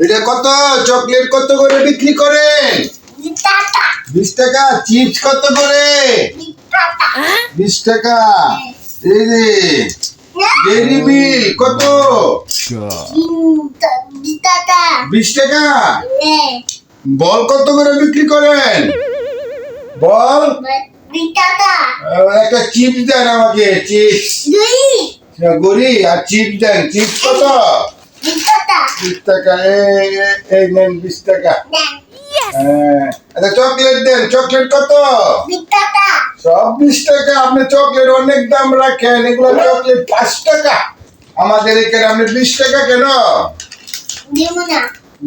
এটা কত? চকলেট কত করে বিক্রি করেন বিশ টাকা। চিপস কত করে? বিশ টাকা। এই যে ডেরি মিল কত? বিশ টাকা। বল কত করে বিক্রি করেন? বল। একটা চিপস দেন আমাকে চিপস। গড়ি আর চিপস দেন চিপস কত? বিশ টাকা এই নেন বিশ টাকা। হ্যাঁ আচ্ছা চকলেট দেন চকলেট কত? সব বিশ টাকা আপনি চকলেট অনেক দাম রাখেন এগুলো চকলেট পাঁচ টাকা। আমাদের এখানে আপনি বিশ টাকা কেন?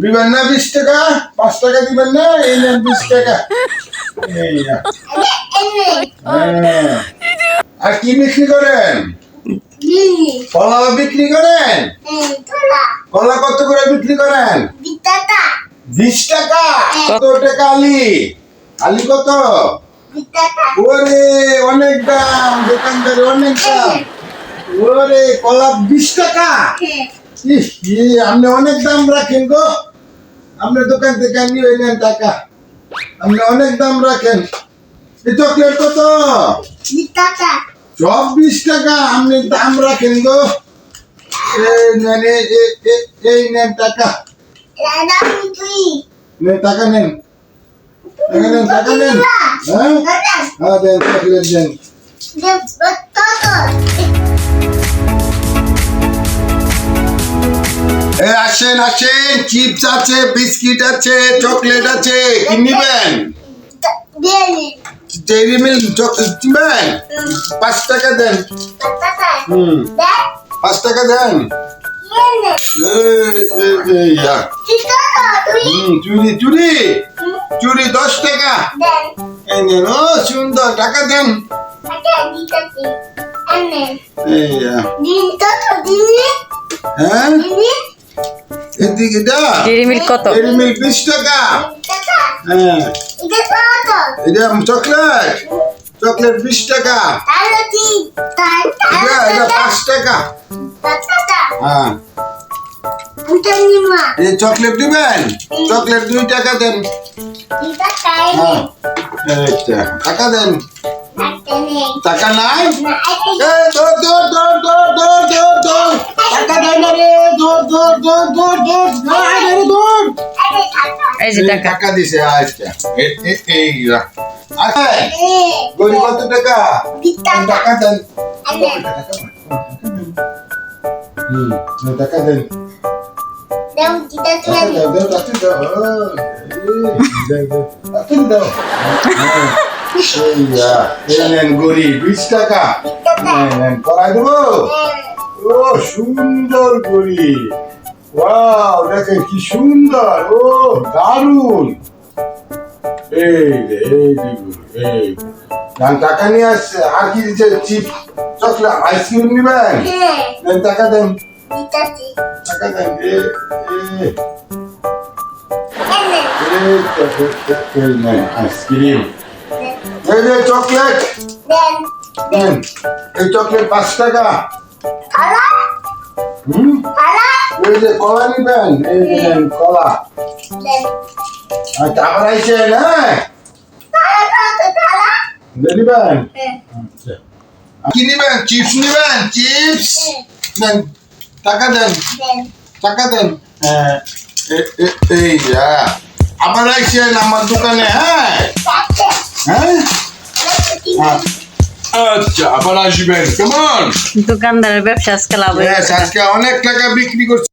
দিবেন না বিশ টাকা? পাঁচ টাকা দিবেন না? এই নেন বিশ টাকা। এনে হ্যাঁ। আর কি বিক্রি করেন? কলা বিক্রি করেন? তোলা কলা কত করে বিক্রি করেন? বিশ টাকা। কত টাকা আলি? আলি কত? ওরে অনেক দাম দোকানদার অনেক দাম। ওরে কলা বিশ টাকা? ইস, ই, আপনি অনেক দাম রাখেন গো। আপনার দোকান থেকে নিয়ে নেন টাকা। আপনি অনেক দাম রাখেন। চকলেট কত? সব বিশ টাকা আপনি দাম রাখেন গো। নেন এই- নেন টাকা নেন টাকা নেন টাকা নেন টাকা নেন হ্যাঁ হ্যাঁ দেন চকলেট দেন এ আসেন আসেন। চিপস আছে বিস্কিট আছে চকলেট আছে কি নিবেন ডেইরি মিল্ক চকলেট নিবেন পাঁচ টাকা দেন। হুম। দেন পাঁচ টাকা দেন। চুরি চুরি চুরি দশ টাকা। সুন্দর টাকা দেন। ইয়া। হ্যাঁ? এদিকে ডেরি মিল্ক কত? মিল্ক বিশ টাকা। হ্যাঁ। এটা চকলেট। চকলেট বিশ টাকা। তার এটা পাঁচ টাকা। হ্যাঁ। এই চকলেট দিবেন? চকলেট দুই টাকা দেন। হ্যাঁ। টাকা দেন। টাকা নাই? এ দৌড় দৌড় দৌড় দৌড় দৌড় দৌড় দৌড়। টাকা দেন না রে দৌড় দৌড় দৌড় দৌড় দৌড়। দৌড় আয় দৌড়। এই যে টাকা। টাকা দিছে আচ্ছা এই এই আচ্ছা এ কত টাকা? টাকা দেন। হুম টাকা দেন। দেও দিতে টাকা দাও দাও দাও দাও, দাও। দাও। এই নেন বিশ টাকা। নেন, নেন, করাই দেবো। ও সুন্দর গরি ওয়াও দেখেন কি সুন্দর। ও দারুণ এই রে এই এই ধান টাকা নিয়ে আসছে। আর কি দিচ্ছে? চিপ চকলেট আইসক্রিম নিবেন? হ্যাঁ। টাকা দেন। টাকা দেন এ এ। এনে এই চকলেট এই নেন আইসক্রিম। এই যে চকলেট। দেন এই চকলেট পাঁচ টাকা। খালা হুম? এই যে কলা নিবেন এই যে নেন কলা। দেন। আর টাকা আইছে না খালা খালা খালা নিবেন? হ্যাঁ। কি নিবেন? চিপস নিবেন? চিপস? দেন টাকা দেন। টাকা দেন। হ্যাঁ এই যা। আবার আইসেন আমার দোকানে হ্যাঁ? হ্যাঁ হ্যাঁ? আচ্ছা আবার আসবেন কেমন দোকানদারের ব্যবসা আজকে লাভ হয়েছে হ্যাঁ। আজকে অনেক টাকা বিক্রি করছে